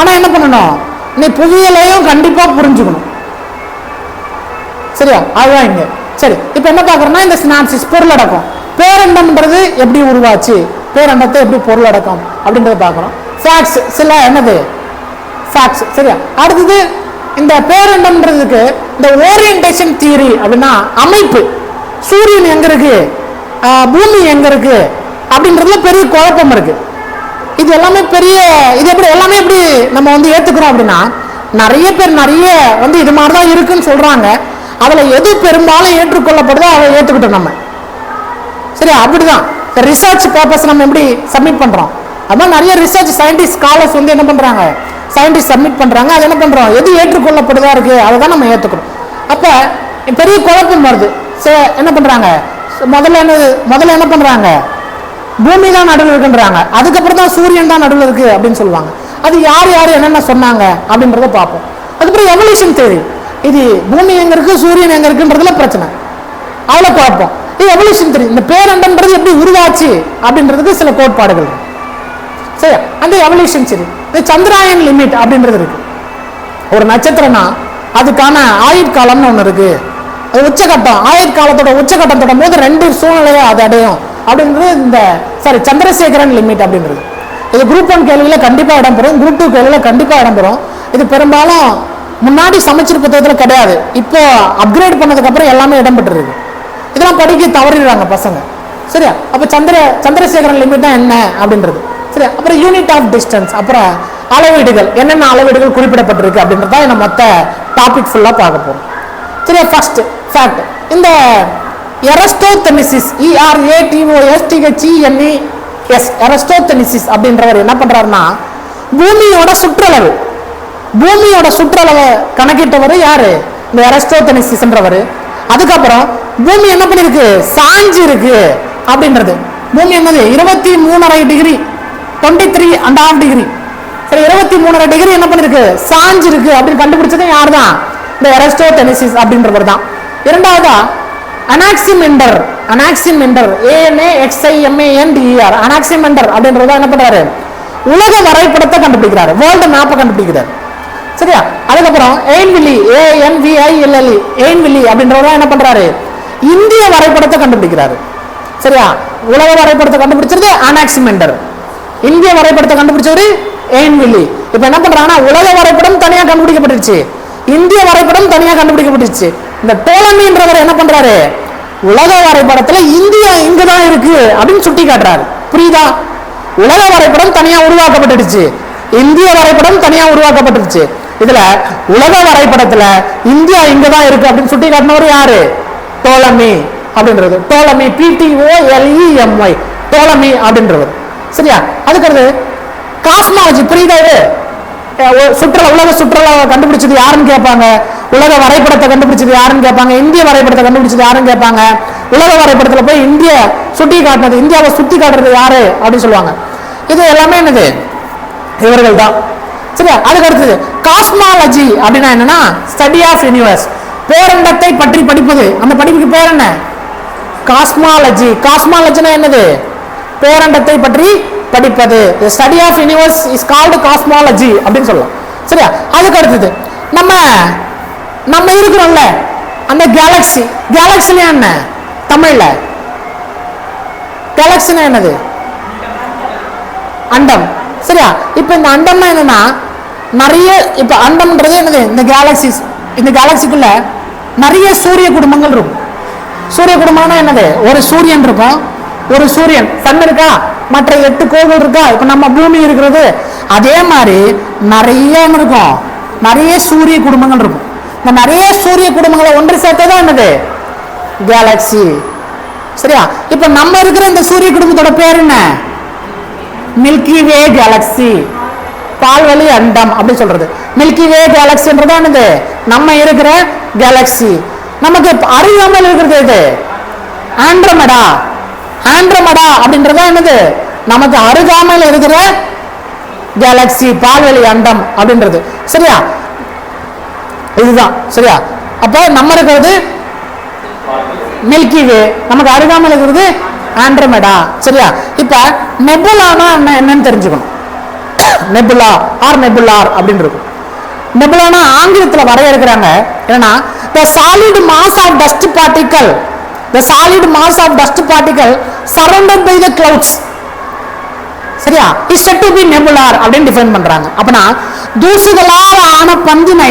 ஆனா என்ன பண்ணணும்? நீ புவியலையும் கண்டிப்பா புரிஞ்சுக்கணும். சரியா? அதுதான் இங்க. சரி இப்போ என்ன பார்க்குறோன்னா இந்த சினாப்சிஸ் பொருளடக்கம். பேரண்டம்ன்றது எப்படி உருவாச்சு? பேரண்டத்தை எப்படி பொருளடக்கம்? அப்படின்றத பார்க்குறோம். ஃபேக்ட்ஸ் சில என்னது? ஃபேக்ட்ஸ் சரியா? அடுத்தது இந்த பேரண்டம்ன்றதுக்கு இந்த ஓரியன்டேஷன் தியரி அப்படின்னா அமைப்பு. சூரியன் எங்க இருக்கு? ஆஹ் பூமி எங்க இருக்கு? அப்படின்றதுல பெரிய குழப்பம் இருக்கு. இது எல்லாமே பெரிய இது எப்படி எல்லாமே எப்படி நம்ம வந்து ஏத்துக்கிறோம் அப்படின்னா நிறைய பேர் நிறைய வந்து இது மாதிரி தான் இருக்குன்னு சொல்றாங்க. அதுல எது பெரும்பாலும் ஏற்றுக்கொள்ளப்படுதோ அதை ஏத்துக்கிட்டோம் நம்ம. சரி அப்படிதான். ரிசர்ச் பர்பஸ் நம்ம எப்படி சப்மிட் பண்றோம்? அதான் நிறைய ரிசர்ச் சயின்டிஸ்ட் ஸ்காலர்ஸ் வந்து என்ன பண்றாங்க? சயின்டிஸ்ட் சப்மிட் பண்றாங்க. அது என்ன பண்றோம்? எது ஏற்றுக்கொள்ளப்படுதா இருக்கு? அதை தான் நம்ம ஏத்துக்கிறோம். அப்ப பெரிய குழப்பம் வருது. சரி என்ன பண்றாங்க? முதல்ல என்ன முதல்ல என்ன பண்றாங்க? பூமி தான் நடுவில் இருக்குன்றாங்க. அதுக்கப்புறம் தான் சூரியன் தான் நடுவில் இருக்கு அப்படின்னு சொல்லுவாங்க. அது யார் யார் என்னென்ன சொன்னாங்க அப்படின்றத பார்ப்போம். அதுக்கப்புறம் எவல்யூஷன் தேரி இது பூமி எங்க இருக்கு சூரியன் எங்க இருக்குன்றதுல பிரச்சனை. அவ்வளோ குழப்பம் இது எவல்யூஷன் தெரியும் இந்த பேரண்டன்றது எப்படி உருவாச்சு அப்படின்றதுக்கு சில கோட்பாடுகள் சரி அந்த எவல்யூஷன் சரி இந்த சந்திராயன் லிமிட் அப்படின்றது இருக்கு. ஒரு நட்சத்திரம்னா அதுக்கான ஆயுட்காலம்னு ஒன்று இருக்கு. அது உச்சகட்டம். ஆயுட்காலத்தோட உச்சகட்டம் தொடும் போது ரெண்டு சூழ்நிலையை அது அடையும். அப்படின்றது இந்த சாரி சந்திரசேகரன் லிமிட் அப்படின்றது. இது குரூப் ஒன் கேள்வியில் கண்டிப்பாக இடம்பெறும். குரூப் டூ கேள்வியில் கண்டிப்பாக இடம்பெறும். இது பெரும்பாலும் முன்னாடி சமைச்சர் புத்தகத்தில் கிடையாது. இப்போ அப்கிரேட் பண்ணதுக்கப்புறம் எல்லாமே இடம்பெற்றிருக்கு. இதெல்லாம் படிக்க தவறிடுறாங்க பசங்க. சரியா? அப்போ சந்திர சந்திரசேகரன் லிமிட் தான் என்ன அப்படின்றது. சரியா? அப்புறம் யூனிட் ஆஃப் டிஸ்டன்ஸ் அப்புறம் அளவீடுகள். என்னென்ன அளவீடுகள் குறிப்பிடப்பட்டிருக்கு அப்படின்றதான் நம்ம மொத்த டாபிக் ஃபுல்லாக பார்க்க போகிறோம் சரியா? ஃபர்ஸ்ட் ஃபேக்ட் இந்த எரஸ்டோத்தெனிசிஸ் இஆர்ஏடிஓஎஸ்டிஹெச்இஎன்இ எஸ் எரஸ்டோத்தெனிசிஸ் அப்படின்றவர் என்ன பண்ணுறாருன்னா பூமியோட சுற்றளவு பூமியோட சுற்றளவை கணக்கிட்டவர் யாரு? இந்த எரஸ்டோத்தனிசிஸ்ன்றவர் அதுக்கப்புறம் பூமி என்ன பண்ணியிருக்கு? சாஞ்சு இருக்கு அப்படின்றது. பூமி என்னது? இருபத்தி மூணரை degree twenty three and half degree. சரி இருபத்தி மூணரை டிகிரி என்ன பண்ணிருக்கு சாஞ்சு இருக்கு அப்படின்னு கண்டுபிடிச்சது யார் தான் இந்த எரஸ்டோதெனிசிஸ் அப்படின்றவர் தான் இரண்டாவதா அனாக்சிமெண்டர் அனாக்சிமெண்டர் ஏஎன்ஏ எக்ஸ்ஐஎம்ஏஎன்டிஇஆர் அனாக்சிமெண்டர் அப்படின்றத என்ன பண்ணுறாரு உலக வரைபடத்தை கண்டுபிடிக்கிறாரு. வேர்ல்டு மேப்பை கண்டுபிடிக்கிறாரு. சரியா? அதுக்கப்புறம் எயின்வில்லி ஏஎன்விஐஎல்எல்இ எயின்வில்லி அப்படின்றவர் என்ன பண்றாரு? இந்திய வரைபடத்தை கண்டுபிடிக்கிறாரு. சரியா? உலக வரைபடத்தை கண்டுபிடிச்சது அனாக்சிமெண்டர் இந்திய வரைபடத்தை கண்டுபிடிச்சவரு எயின்வில்லி இப்போ என்ன பண்ணுறாங்கன்னா உலக வரைபடம் தனியாக கண்டுபிடிக்கப்பட்டுருச்சு. இந்திய வரைபடம் தனியாக கண்டுபிடிக்கப்பட்டுருச்சு. இந்த டோலமின்றவர் என்ன பண்றாரு? உலக வரைபடத்துல இந்தியா இங்கதான் இருக்கு அப்படின்னு சுட்டி காட்டுறாரு புரியுதா? உலக வரைபடம் தனியா உருவாக்கப்பட்டுடுச்சு. இந்திய வரைபடம் தனியா உருவாக்கப்பட்டுருச்சு இதுல உலக வரைபடத்துல இந்தியா இங்கதான் இருக்கு அப்படின்னு சுட்டி காட்டினவர் யாரு? டோலமி அப்படின்றது. டோலமி பிடிஓ எல்இஎம்ஒய் டோலமி அப்படின்றவர் சரியா? அதுக்கு காஸ்மாலஜி புரியுதா இது? சுற்றுலா உலக சுற்றுலாவை கண்டுபிடிச்சது யாருன்னு கேட்பாங்க? உலக வரைபடத்தை கண்டுபிடிச்சது யாருன்னு கேட்பாங்க? இந்திய வரைபடத்தை கண்டுபிடிச்சது யாருன்னு கேட்பாங்க? உலக வரைபடத்தில் போய் இந்திய சுட்டி காட்டினது இந்தியாவை சுற்றி காட்டுறது யாரு? அப்படின்னு சொல்லுவாங்க. இது எல்லாமே என்னது? இவர்கள் தான். சரியா? அதுக்கு அடுத்தது காஸ்மாலஜி அப்படின்னா என்னன்னா ஸ்டடி ஆஃப் யூனிவர்ஸ் பேரண்டத்தை பற்றி படிப்பது. அந்த படிப்புக்கு பேர் என்ன? காஸ்மாலஜி காஸ்மாலஜினா என்னது? பேரண்டத்தை பற்றி படிப்பது. Study of universe is called cosmology அப்படின்னு சொல்லலாம். சரியா? அதுக்கு அடுத்தது நம்ம நம்ம இருக்கிறோம்ல அந்த கேலக்ஸி கேலக்ஸினா என்ன? தமிழ்ல. கேலக்ஸினா என்னது? அண்டம். சரியா? இப்போ இந்த அண்டம்னா என்னன்னா நிறைய இப்போ அண்டம்ன்றது என்னது? இந்த கேலக்சிஸ் இந்த கேலக்சிக்குள்ள நிறைய சூரிய குடும்பங்கள் இருக்கும். சூரிய குடும்பம்னா என்னது? ஒரு சூரியன் இருக்கும். ஒரு சூரியன். சன் இருக்கா? மற்ற எட்டு கோவில் இருக்கா? இப்போ நம்ம பூமி இருக்கிறது அதே மாதிரி நிறைய இருக்கும். நிறைய சூரிய குடும்பங்கள் இருக்கும். இந்த நிறைய சூரிய குடும்பங்களை ஒன்று சேர்த்ததான் என்னது? கேலக்ஸி சரியா? இப்போ நம்ம இருக்கிற இந்த சூரிய குடும்பத்தோட பேர் என்ன? மில்கி வே கேலக்ஸி பால்வழி அண்டம் அப்படின்னு சொல்றது. மில்கி வே கேலக்சின்றது என்னது? நம்ம இருக்கிற கேலக்ஸி நமக்கு அறியாமல் இருக்கிறது இது ஆண்ட்ரமடா ஆண்ட்ரமடா அப்படின்றதா என்னது? நமக்கு அருகாமையில் இருக்கிற கேலக்ஸி பால்வெளி அண்டம் அப்படின்றது. சரியா? இதுதான். சரியா? அப்போ நம்ம இருக்கிறது மில்கி வே நமக்கு அருகாமையில் இருக்கிறது ஆண்ட்ரமெடா சரியா? இப்ப நெபுலானா என்ன என்னன்னு தெரிஞ்சுக்கணும். நெபுலா ஆர் நெபுலார் அப்படின்னு இருக்கும். நெபுலானா ஆங்கிலத்தில் வரையறுக்கிறாங்க. என்னன்னா the solid mass of dust particle the solid mass of dust particle surrounded by the clouds சரியா is said to be nebula அப்படின்னு டிஃபைன் பண்றாங்க அப்பனா தூசிகளால் ஆன பந்தினை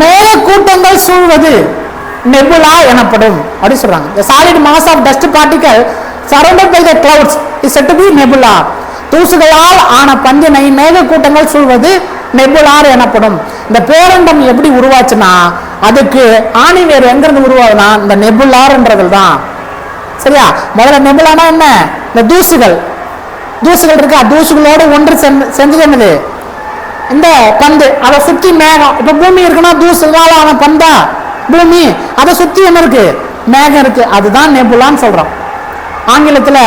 மேல கூட்டங்கள் சூழ்வது நெபுலா எனப்படும் அப்படின்னு சொல்றாங்க இந்த solid mass of dust particle surrounded by the clouds is said to be nebula தூசுகளால் ஆன பந்தினை மேக கூட்டங்கள் சூழ்வது நெபுலார் எனப்படும். இந்த பேரண்டம் எப்படி உருவாச்சுன்னா அதுக்கு ஆணி வேர் எங்கிருந்து உருவாகுதுன்னா இந்த நெபுலார்ன்றதுல தான் சரியா? முதல்ல நெபுலானா என்ன? இந்த தூசுகள். தூசுகள் இருக்கா? தூசுகளோடு ஒன்று சென்று செஞ்சது என்னது? இந்த பந்து. அதை சுத்தி மேகம். இப்ப பூமி இருக்குன்னா தூசுகளால் அவன் பந்தா? பூமி. அதை சுத்தி என்ன இருக்கு? மேகம் இருக்கு. அதுதான் நெபுலான்னு சொல்கிறோம் ஆங்கிலத்துல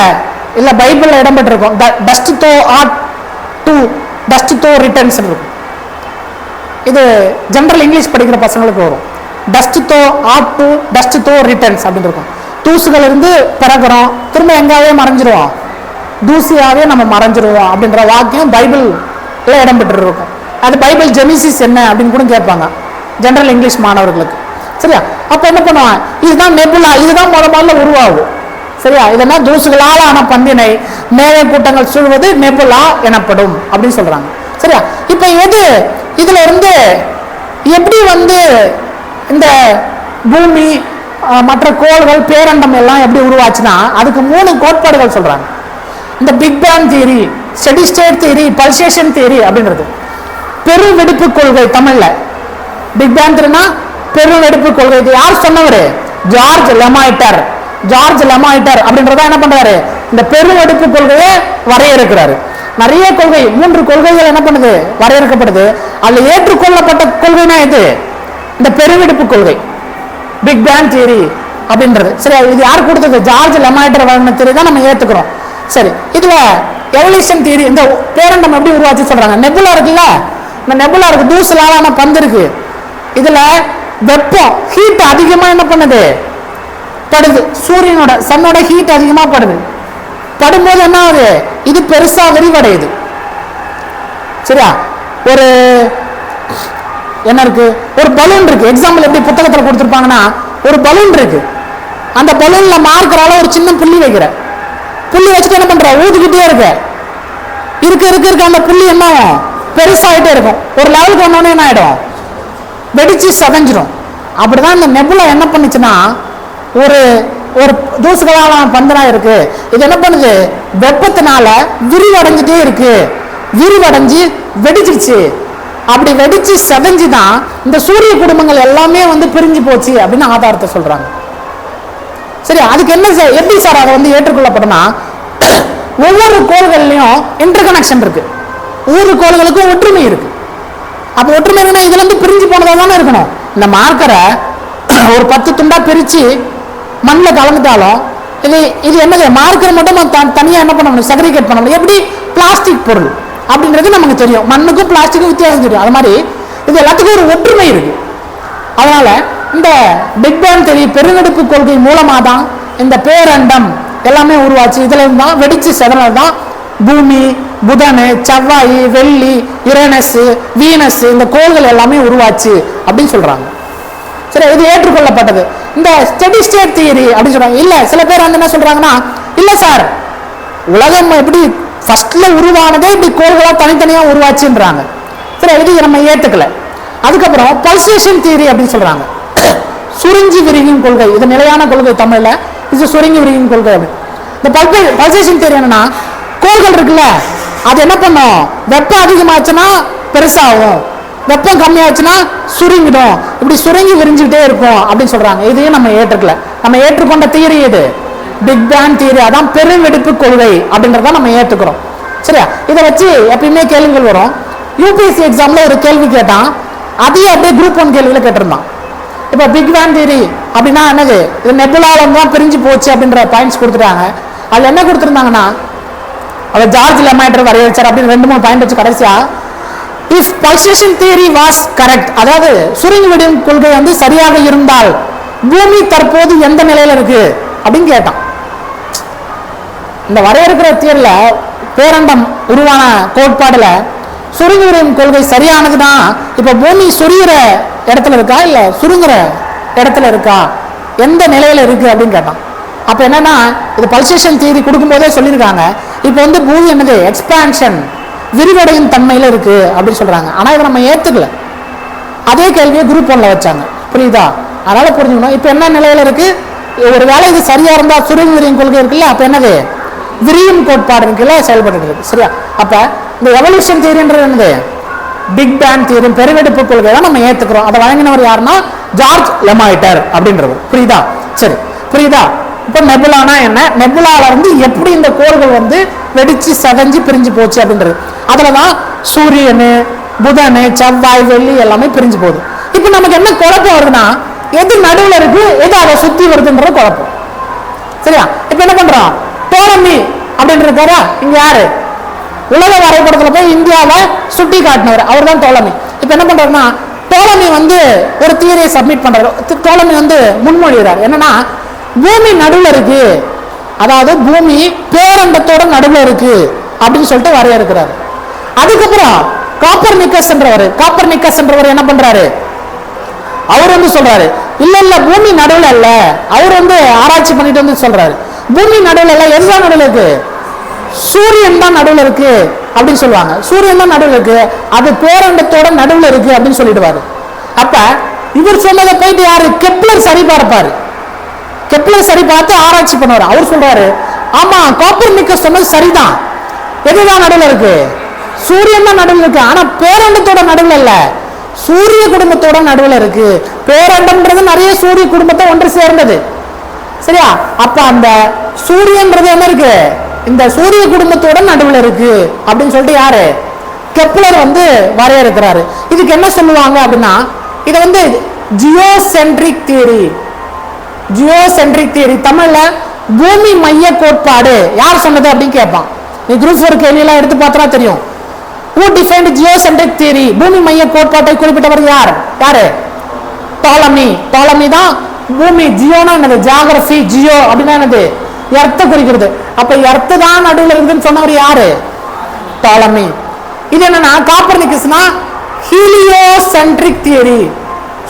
இல்ல பைபிளில் இடம்பெற்றிருக்கும். Dust thou art to dust thou returns இருக்கும் இது ஜென்ரல் இங்கிலீஷ் படிக்கிற பசங்களுக்கு வரும். Dust thou art to dust thou returns அப்படின்னு இருக்கும். தூசுகள் இருந்து பிறகுறோம். திரும்ப எங்காவே மறைஞ்சிருவோம். தூசியாவே நம்ம மறைஞ்சிருவோம் அப்படின்ற வாக்கியம் பைபிள்ல இடம்பெற்று இருக்கும் அது பைபிள் ஜெனிசிஸ் என்ன அப்படின்னு கூட கேட்பாங்க. ஜென்ரல் இங்கிலீஷ் மாணவர்களுக்கு. சரியா? அப்போ என்ன பண்ணுவான் இதுதான் நெபுலா இதுதான் முத முதல்ல உருவாகுது சரியா? இதெல்லாம் தூசுகளால் ஆன பந்தினை மேலே கூட்டங்கள் சூழ்வது நெபுலா எனப்படும் அப்படின்னு சொல்றாங்க. சரியா? இப்போ எது இதில் இருந்து எப்படி வந்து இந்த பூமி மற்ற கோள்கள் பேரண்டம் எல்லாம் எப்படி உருவாச்சுன்னா அதுக்கு மூணு கோட்பாடுகள் சொல்கிறாங்க இந்த big bang theory steady state theory pulsation theory அப்படின்றது பெருவெடிப்பு கொள்கை தமிழில். பிக் பேங் தியரினா பெருவெடிப்பு கொள்கை. இது யார் சொன்னவர்? ஜார்ஜ் லெமாய்டர் ஜார்ஜ் லெமாய்டர் அப்படின்றத என்ன பண்ணுறாரு இந்த பெருவெடிப்பு கொள்கையை வரையறுக்கிறாரு. நிறைய கொள்கை மூன்று கொள்கைகள் என்ன பண்ணுது? வரையறுக்கப்படுது. அதில் ஏற்றுக்கொள்ளப்பட்ட கொள்கைனா இது இந்த பெருவெடிப்பு கொள்கை. பிக் பேங் தியரி அப்படின்றது. சரி இது யார் கொடுத்தது? ஜார்ஜ் லெமாய்டர் வழங்கின தியரி தான் நம்ம ஏற்றுக்கிறோம் சரி இதில் எவல்யூஷன் தியரி இந்த பேரண்டம் எப்படி உருவாச்சு சொல்கிறாங்க நெபுலா இருக்குல்ல? இந்த நெபுலா இருக்கு தூசலாலான பந்து இருக்கு. இதில் வெப்பம் ஹீட் அதிகமாக என்ன பண்ணுது? படுது. சூரியனோட சன்னோட ஹீட் அதிகமாக படுது. படும்போது என்ன ஆகுது? இது பெருசா விரிவடையுது. சரியா? ஒரு என்ன இருக்கு? ஒரு பலூன் இருக்கு. எக்ஸாம்பிள் எப்படி புத்தகத்தில் கொடுத்துருப்பாங்கன்னா ஒரு பலூன் இருக்கு. அந்த பலூன்ல மார்க்கரால ஒரு சின்ன புள்ளி வைக்கிற. புள்ளி வச்சுட்டு என்ன பண்ற? ஊதிக்கிட்டே இருக்க. இருக்க இருக்க இருக்க. அந்த புள்ளி என்ன ஆகும்? பெருசாயிட்டே இருக்கும். ஒரு லெவலுக்கு வந்தோடனே என்ன ஆயிடும்? வெடிச்சு சதஞ்சிரும். அப்படிதான் இந்த நெபுலா என்ன பண்ணுச்சுன்னா ஒரு ஒரு தூசுகளால பந்தனா இருக்கு. இது என்ன பண்ணுது? வெப்பத்தினால விரிவடைஞ்சிட்டே இருக்கு. விரிவடைஞ்சு வெடிச்சிருச்சு. அப்படி வெடிச்சு செதஞ்சு தான் இந்த சூரிய குடும்பங்கள் எல்லாமே வந்து பிரிஞ்சு போச்சு அப்படின்னு ஆதாரத்தை சொல்றாங்க. சரி அதுக்கு என்ன சார் எப்படி சார் அதை வந்து ஏற்றுக்கொள்ளப்படும்னா ஒவ்வொரு கோள்கள்லையும் இன்டர் கனெக்ஷன் இருக்கு. ஒவ்வொரு கோள்களுக்கும் ஒற்றுமை இருக்கு. அப்போ ஒற்றுமை இருக்குன்னா இதுல இருந்து பிரிஞ்சு போனதா தானே இருக்கணும். இந்த மார்க்கரை ஒரு பத்து துண்டா பிரிச்சு மண்ணில் கலந்துட்டாலும் இது இது என்னது மார்க்கரை மட்டும் நம்ம த- என்ன பண்ண முடியும் செக்ரிகேட் பண்ண முடியும் எப்படி? பிளாஸ்டிக் பொருள் அப்படின்றது நமக்கு தெரியும். மண்ணுக்கும் பிளாஸ்டிக்கும் வித்தியாசம் தெரியும். அது மாதிரி இது எல்லாத்துக்கும் ஒரு ஒற்றுமை இருக்கு. அதனால இந்த பிக் பேங் தெரிய பெருங்கெடுப்பு கொள்கை மூலமாக தான் இந்த பேரண்டம் எல்லாமே உருவாச்சு. இதுல இருந்து தான் வெடிச்சு செதறது தான் பூமி புதன் செவ்வாய் வெள்ளி இரனஸ் வீனஸ் இந்த கோள்கள் எல்லாமே உருவாச்சு அப்படின்னு சொல்றாங்க. சரி இது ஏற்றுக்கொள்ளப்பட்டது. இந்த ஸ்டெடி ஸ்டேட் தியரி அப்படின்னு சொல்றாங்க. இல்ல சில பேர் வந்து என்ன சொல்றாங்கன்னா இல்ல சார் உலகம் எப்படி ஃபர்ஸ்ட்ல உருவானதே இப்படி கோள்களா தனித்தனியா உருவாச்சுன்றாங்க. சரி இது நம்ம ஏத்துக்கல. அதுக்கப்புறம் பல்சேஷன் தியரி அப்படின்னு சொல்றாங்க. சுருங்கி விரிகின் கொள்கை. இது நிலையான கொள்கை தமிழ்ல. இது சுருங்கி விரிகின் கொள்கை அப்படி இந்த பல்பே பல்சேஷன் தியரி என்னன்னா கோள்கள் இருக்குல்ல அது என்ன பண்ணும்? வெப்பம் அதிகமாச்சுன்னா பெருசாகும். வெப்பம் கம்மியாச்சுன்னா சுருங்கிடும். இப்படி சுருங்கி விரிஞ்சுக்கிட்டே இருக்கும் அப்படின்னு சொல்றாங்க. இதையும் நம்ம ஏற்றுக்கல. நம்ம ஏற்றுக்கொண்ட தியரி இது பிக் பேங் தியரி அதான் பெருவெடிப்பு கொள்கை அப்படின்றத நம்ம ஏற்றுக்கிறோம் சரியா? இதை வச்சு எப்பயுமே கேள்விகள் வரும். யூபிஎஸ்சி எக்ஸாம்ல ஒரு கேள்வி கேட்டான். அதையும் அப்படியே குரூப் ஒன் கேள்வியில கேட்டிருந்தான். இப்போ பிக் பேங் தியரி அப்படின்னா என்னது? இது நெபுலால தான் பிரிஞ்சு போச்சு அப்படின்ற பாயிண்ட்ஸ் கொடுத்துட்டாங்க. அதுல என்ன கொடுத்துருந்தாங்கன்னா அவர் ஜார்ஜ் லெமாய்டர் வரையறுச்சார் அப்படின்னு ரெண்டு மூணு பாயிண்ட் வச்சு கடைசியா if pulsation theory was correct அதாவது சுருங்கி விடும் கொள்கை வந்து சரியாக இருந்தால் பூமி தற்போது எந்த நிலையில இருக்கு? அப்படின்னு கேட்டான். இந்த வரையறுக்கிற தியரில் பேரண்டம் உருவான கோட்பாடுல சுருங்கி விரியும் கொள்கை சரியானதுதான் இப்ப பூமி சுருகிற இடத்துல இருக்கா? இல்ல சுருங்குற இடத்துல இருக்கா? எந்த நிலையில இருக்கு அப்படின்னு கேட்டான். அப்ப என்னன்னா இது பல்சேஷன் தியரி கொடுக்கும்போதே சொல்லியிருக்காங்க. இப்போ வந்து பூமி என்னது? எக்ஸ்பான்ஷன் விரிவடையும் தன்மையில இருக்கு அப்படின்னு சொல்றாங்க. ஆனா இதை நம்ம ஏத்துக்கல. அதே கேள்வியை குரூப் ஒன்ல வச்சாங்க. புரியுதா? அதனால புரிஞ்சுக்கணும். இப்போ என்ன நிலையில இருக்கு? ஒரு வேலை இது சரியா இருந்தால் சுருங்கி விரியும் கொள்கை இருக்குல்ல அப்போ என்னது? விரியும் கோட்பாடு இருக்குல்ல செயல்பட்டு இருக்கு. சரியா? அப்ப இந்த எவல்யூஷன் தியரின்றது என்னது? பிக் பேங் தியரி பெருவெடுப்பு கொள்கை தான் நம்ம ஏத்துக்கிறோம். அதை வழங்கினவர் யாருன்னா? ஜார்ஜ் லெமாய்டர் அப்படின்றவர். புரியுதா? சரி. புரியுதா? இப்போ நெபுலானா என்ன? நெபுலால இருந்து எப்படி இந்த கோள்கள் வந்து வெடிச்சு செதஞ்சு பிரிஞ்சு போச்சு அப்படின்றது? அதில் தான் சூரியன் புதன் செவ்வாய் வெள்ளி எல்லாமே பிரிஞ்சு போகுது. இப்போ நமக்கு என்ன குழப்பம் வருதுன்னா எது நடுவில் இருக்கு எது அதை சுற்றி வருதுன்ற குழப்பம். சரியா? இப்போ என்ன பண்ணுறான் டோரமி அப்படின்னு இருக்காரா இங்கே யாரு? உலக வரைபடத்தில் போய் இந்தியாவை சுட்டி காட்டினவர் அவர் தான் டோலமி இப்போ என்ன பண்ணுறாருன்னா டோலமி வந்து ஒரு தியரியை சப்மிட் பண்ணுறாரு டோலமி வந்து முன்மொழிகிறார் என்னன்னா பூமி நடுவில் இருக்கு. அதாவது பூமி பேரண்டத்தோட நடுவில் இருக்கு அப்படின்னு சொல்லிட்டு வரையறுக்கிறாரு. அதுக்கப்புறம் காப்பர் நிக்கஸ்ன்றவர் காப்பர் நிக்கஸ்ன்றவர் என்ன பண்றாரு? அவர் வந்து சொல்றாரு இல்ல இல்ல பூமி நடுவில் இல்ல. அவர் வந்து ஆராய்ச்சி பண்ணிட்டு வந்து சொல்றாரு. பூமி நடுவில் இல்ல எதுதான் நடுவில் இருக்கு? சூரியன் தான் நடுவில் இருக்கு அப்படின்னு சொல்லுவாங்க. சூரியன் தான் நடுவில் இருக்கு. அது பேரண்டத்தோட நடுவில் இருக்கு அப்படின்னு சொல்லிடுவாரு. அப்ப இவர் சொன்னதை போயிட்டு யாரு? கெப்லர் சரி பார்ப்பாரு. கெப்லர் சரி பார்த்து ஆராய்ச்சி பண்ணுவார். அவர் சொல்றாரு ஆமா காப்பர் நிக்க சொன்னது சரிதான். எதுதான் நடுவில் இருக்கு? சூரியன் தான் நடுவில் இருக்கு. ஆனா பேரண்டத்தோட நடுவில் இல்ல. சூரிய குடும்பத்தோட நடுவுல இருக்கு. பேரண்டம்ன்றது நிறைய சூரிய குடும்பத்தை ஒன்று சேர்ந்தது. சரியா? அப்ப அந்த சூரியன்றது என்ன இருக்கு? இந்த சூரிய குடும்பத்தோட நடுவுல இருக்கு. அப்படின்னு சொல்லிட்டு யாரு? கெப்லர் வந்து வரையறுக்கிறாரு. இதுக்கு என்ன சொல்லுவாங்க அப்படின்னா இதை வந்து ஜியோசென்ட்ரிக் தியரி. Geocentric theory. தமிழ்ல பூமி மைய கோட்பாடு. யார் சொன்னது அப்படின்னு கேட்பான். நீ குரூப் ஃபோர் கேள்வியெல்லாம் எடுத்து பார்த்தா தெரியும். ஹூ டிஃபைன்ட் ஜியோசென்ட்ரிக் தியரி பூமி மைய கோட்பாட்டை குறிப்பிட்டவர் யார்? யாரு? டாலமி டாலமி தான் பூமி ஜியோனா என்னது? ஜியாகிரபி ஜியோ அப்படின்னா என்னது? எர்த்த குறிக்கிறது. அப்ப எர்த்து தான் நடுவில் இருக்குதுன்னு சொன்னவர் யாரு? டாலமி இது என்னன்னா காப்பர்னிக்கஸ்னா ஹீலியோசென்ட்ரிக் தியரி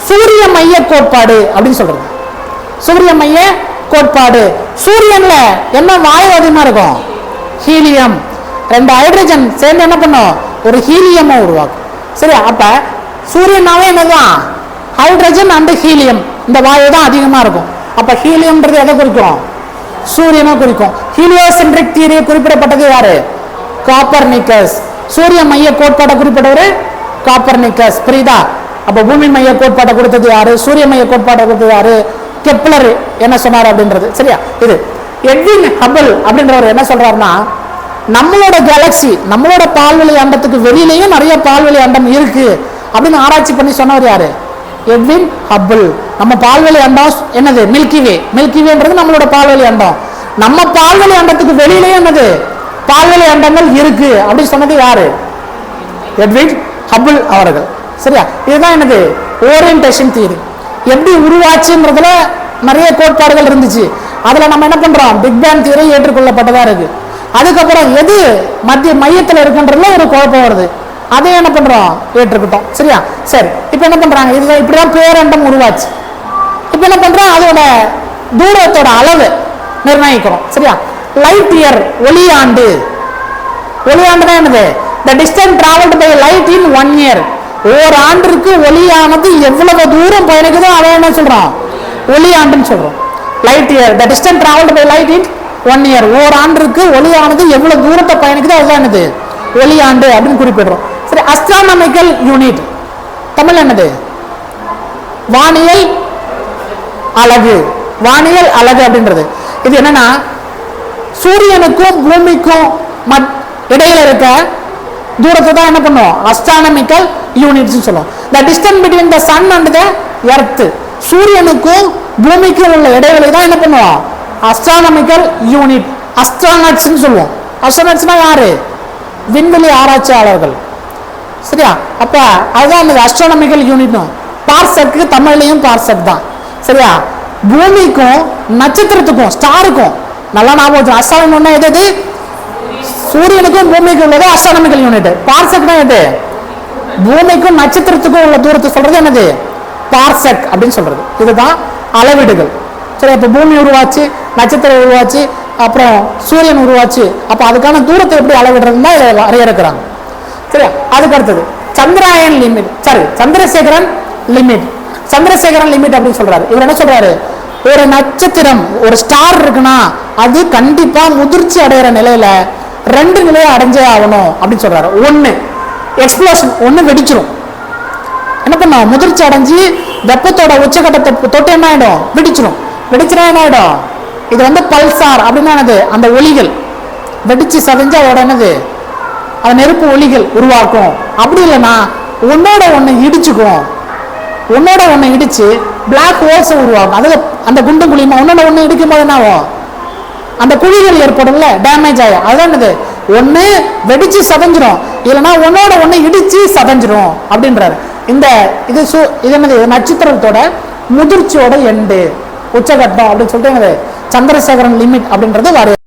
சூரிய மைய கோட்பாடு அப்படின்னு சொல்றது. சூரிய மைய கோட்பாடு. சூரியன்ல என்ன வாயு அதிகமா இருக்கும்? ஹீலியம். ரெண்டு ஹைட்ரஜன் சேர்ந்து என்ன பண்ணும்? ஒரு ஹீலியமாக உருவாக்கும். சரி அப்போ சூரியனாவே என்னதான் ஹைட்ரஜன் அண்ட் ஹீலியம் இந்த வாயு தான் அதிகமாக இருக்கும். அப்போ ஹீலியம்ன்றது எதை குறிக்கும்? சூரியனை குறிக்கும். ஹீலியோசென்ட்ரிக் தியரியை குறிப்பிடப்பட்டது யாரு? காப்பர் நிக்கஸ் சூரிய மைய கோட்பாட்டை குறிப்பிட்டவர் காப்பர் நிக்கஸ் புரியுதா? அப்ப பூமி மைய கோட்பாட்டை கொடுத்தது யாரு? சூரிய மைய கோட்பாட்டை கொடுத்தது யாரு? கெப்லர். என்ன சொன்னார் அப்படின்றது. சரியா? இது எட்வின் ஹபிள் அப்படின்றவர் என்ன சொல்றாருன்னா நம்மளோட கேலக்சி நம்மளோட பால்வெளி அண்டத்துக்கு வெளியிலயும் நிறைய பால்வெளி அண்டம் இருக்கு அப்படின்னு ஆராய்ச்சி பண்ணி சொன்னவர் யாரு? Edwin Hubble. நம்ம பால்வெளி அண்டம் என்னது? மில்கிவே மில்கிவேன்றது நம்மளோட பால்வெளி அண்டம். நம்ம பால்வெளி அண்டத்துக்கு வெளியிலயும் என்னது? பால்வெளி அண்டங்கள் இருக்கு அப்படின்னு சொன்னது யாரு? எட்வின் ஹப்பிள் அவர்கள். சரியா? இதுதான் என்னது? ஓரியன்டேஷன் தியரி எப்படி உருவாச்சுன்றதுல நிறைய கோட்பாடுகள் இருந்துச்சு. அதுல நம்ம என்ன பண்றோம்? பிக் பேங் தியரி ஏற்றுக்கொள்ளப்பட்டதா இருக்கு. அதுக்கப்புறம் எது மத்திய மையத்தில் இருக்குன்றதுல ஒரு குழப்பம் வருது. அதை என்ன பண்றோம்? ஏற்றுக்கிட்டோம். சரியா? சரி. இப்போ என்ன பண்றாங்க? இதுதான் இப்படிதான் பேரண்டம் உருவாச்சு. இப்போ என்ன பண்றோம்? அதோட தூரத்தோட அளவு நிர்ணயிக்கிறோம். சரியா? லைட் இயர் ஒளியாண்டு. ஒளியாண்டுனா என்னது? The distance travelled by light in one year ஓர் ஆண்டிற்கு ஒளியானது எவ்வளவு தூரம் பயணிக்குதோ அதை என்ன சொல்றான் ஒளியாண்டுன்னு சொல்றோம். Light year the distance travelled by light in one year ஓராண்டுக்கு ஒளியானது எவ்வளவு தூரத்தை பயணிக்குதோ அதுதான் என்னது? ஒளியாண்டு அப்படின்னு குறிப்பிடுறோம். சரி அஸ்ட்ரானமிக்கல் யூனிட் தமிழ் என்னது? வானியல் அழகு. வானியல் அழகு அப்படின்றது. இது என்னன்னா சூரியனுக்கும் பூமிக்கும் மத் இடையில இருக்க தூரத்தை தான் என்ன பண்ணுவோம்? அஸ்ட்ரானமிக்கல் யூனிட்ஸ் சொல்லுவோம். The distance between the sun and the earth சூரியனுக்கும் பூமிக்கும் உள்ள இடைவெளி தான் என்ன பண்ணுவோம்? அஸ்ட்ரானமிக்கல் யூனிட் அஸ்ட்ரானட்ஸ்னு சொல்லுவோம். அஸ்ட்ரானட்ஸ்னா யாரு? விண்வெளி ஆராய்ச்சியாளர்கள். சரியா? அப்ப அதுதான் அந்த அஸ்ட்ரானமிக்கல் யூனிட்னும் பார்சக்கு தமிழ்லையும் பார்சக் தான். சரியா? பூமிக்கும் நட்சத்திரத்துக்கும் ஸ்டாருக்கும் நல்லா ஞாபகம் வச்சு எது எது சூரியனுக்கும் பூமிக்கும் உள்ளது அஸ்ட்ரானமிக்கல் யூனிட் பார்சக்னா எது? பூமிக்கும் நட்சத்திரத்துக்கும் உள்ள தூரத்தை சொல்றது என்னது? பார்சக் அப்படின்னு சொல்றது. இதுதான் அளவீடுகள். சரி அப்போ பூமி உருவாச்சு நட்சத்திரம் உருவாச்சு அப்புறம் சூரியன் உருவாச்சு. அப்போ அதுக்கான தூரத்தை எப்படி அளவிடுறதுன்னு தான் வரையறுக்கிறாங்க. சரியா? அதுக்கு அடுத்தது Chandrayaan limit sorry Chandrasekharan limit. Chandrasekharan limit அப்படின்னு சொல்றாரு. இவர் என்ன சொல்றாரு? ஒரு நட்சத்திரம் ஒரு ஸ்டார் இருக்குன்னா அது கண்டிப்பா முதிர்ச்சி அடையிற நிலையில ரெண்டு நிலையை அடைஞ்சே ஆகணும் அப்படின்னு சொல்றாரு. ஒன்னு எக்ஸ்ப்ளோஷன் ஒன்னு வெடிச்சிரும். என்ன பண்ணும்? முதிர்ச்சி அடைஞ்சு வெப்பத்தோட உச்சகட்டத்தை தொட்டு என்ன ஆயிடும்? வெடிச்சிரும். வெடிச்சினா என்ன ஆகிடும் இது வந்து பல்சார் அப்படின்னா என்னது அந்த ஒளிகள் வெடிச்சு சதைஞ்சு அதோட என்னது அது நெருப்பு ஒளிகள் உருவாக்கும் அப்படி இல்லைன்னா ஒன்னோட ஒன்று இடிச்சுக்கும். ஒன்னோட ஒன்று இடிச்சு பிளாக் ஹோல்ஸை உருவாகும். அதில் அந்த குண்டு குழிமா ஒன்னோட ஒன்று இடிக்கும் போது என்ன ஆகும் அந்த குழிகள் ஏற்படும்ல டேமேஜ் ஆகும். அதுதான் என்னது? ஒன்று வெடிச்சு சதஞ்சிரும். இல்லைன்னா ஒன்னோட ஒன்று இடிச்சு சதஞ்சிரும் அப்படின்றாரு. இந்த இது சு இது என்னது? நட்சத்திரத்தோட முதிர்ச்சியோட எண்டு. உச்சகட்டம் அப்படின்னு சொல்லிட்டு சந்திரசேகரன் லிமிட் அப்படின்றது வரைய